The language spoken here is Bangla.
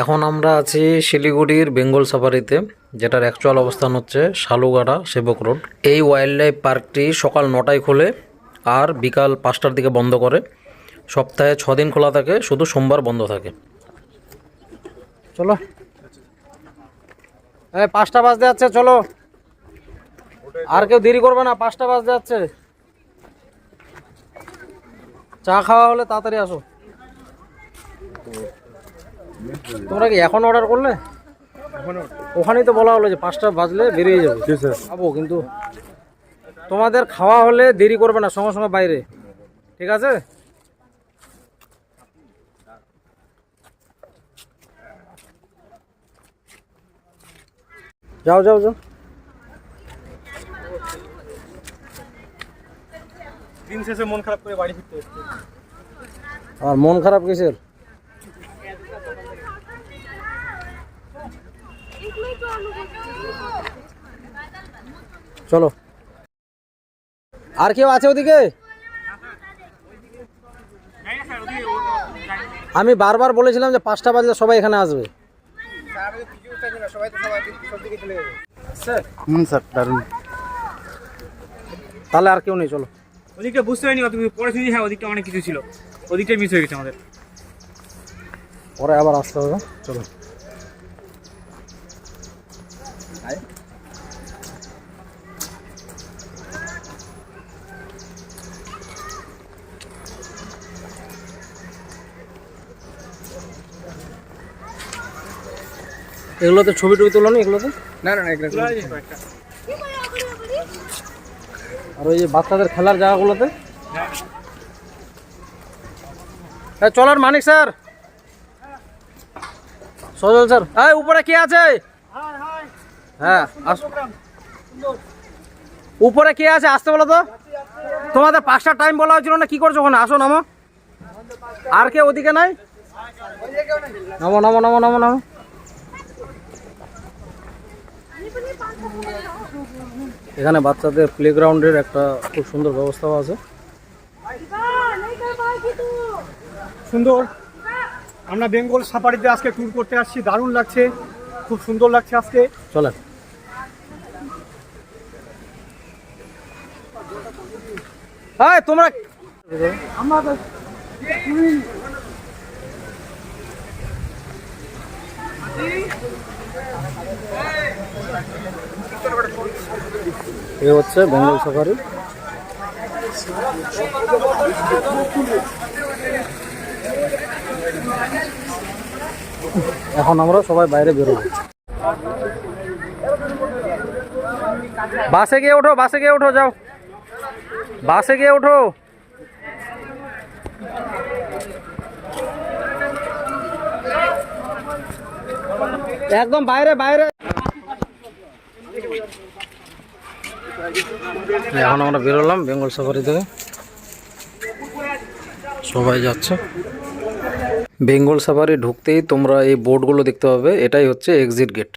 এখন আমরা আছি শিলিগুড়ির বেঙ্গল সাফারিতে, যেটার অ্যাকচুয়াল অবস্থান হচ্ছে শালুগাড়া সেবক রোড। এই ওয়াইল্ড লাইফ পার্কটি সকাল নটায় খোলে আর বিকাল পাঁচটার দিকে বন্ধ করে। সপ্তাহে ছ দিন খোলা থাকে, শুধু সোমবার বন্ধ থাকে। চলো। হ্যাঁ পাঁচটা বাজতে যাচ্ছে, চলো। আর কেউ দেরি করবে না, পাঁচটা বাজতে যাচ্ছে। চা খাওয়া হলে তাড়াতাড়ি আসো। তোমরা কি এখন অর্ডার করলে? ওখানেই তো বলা হলো যে পাঁচটা বাজলে বেরিয়ে যাবে। খাব কিন্তু তোমাদের খাওয়া হলে দেরি করবে না সঙ্গে সঙ্গে বাইরে। ঠিক আছে? যাও যাও যাও। দিন শেষে মন খারাপ করে বাড়ি ফিরতে আর মন খারাপ কিসের? চলো। আর কেউ আছে ওদিকে? আমি বারবার বলেছিলাম যে পাঁচটা বাজলে সবাই এখানে আসবে। তাহলে আর কেউ নেই চলো। ওদিকটা বুঝতে পারিনি কিছু পরে শুনি হ্যাঁ ওদিকটা অনেক কিছু ছিল। ওদিকটাই মিস হয়ে গেছে আমাদের। পরে আবার আসতে হবে চলো। এগুলোতে ছবি টবি তোলো নি এগুলোতে? না না এগুলো আর ওই যে বাচ্চাদের খেলার জায়গাগুলোতে? হ্যাঁ চলার মানিক স্যার। সজল স্যার। এই, উপরে কে আছে? হ্যাঁ আস- উপরে কে আছে? আসতে বলো তো। তোমাদের পাঁচটা টাইম বলা হয়েছিল না? কি করছ ওখানে? আসো নামো। আর কে ওদিকে নাই? নামো নামো নামো নামো নামো। এখানে বাচ্চাদের প্লেগ্রাউন্ডের একটা খুব সুন্দর ব্যবস্থাও আছে। সুন্দর। আমরা বেঙ্গল সাফারিতে আজকে ট্যুর করতে আসছি। দারুণ লাগছে। খুব সুন্দর লাগছে আজকে। চলেন। হ্যাঁ তোমরা এ হচ্ছে বেঙ্গল সাফারি। এখন আমরা সবাই বাইরে বেরোবো। বাসে গিয়ে ওঠো বাসে গিয়ে ওঠো যাও। বাসে গিয়ে ওঠো। একদম বাইরে বাইরে। এখন আমরা বেরোলাম বেঙ্গল সাফারি থেকে। সবাই যাচ্ছে। বেঙ্গল সাফারি ঢুকতেই তোমরা এই বোর্ডগুলো দেখতে পাবে এটাই হচ্ছে এক্সিট গেট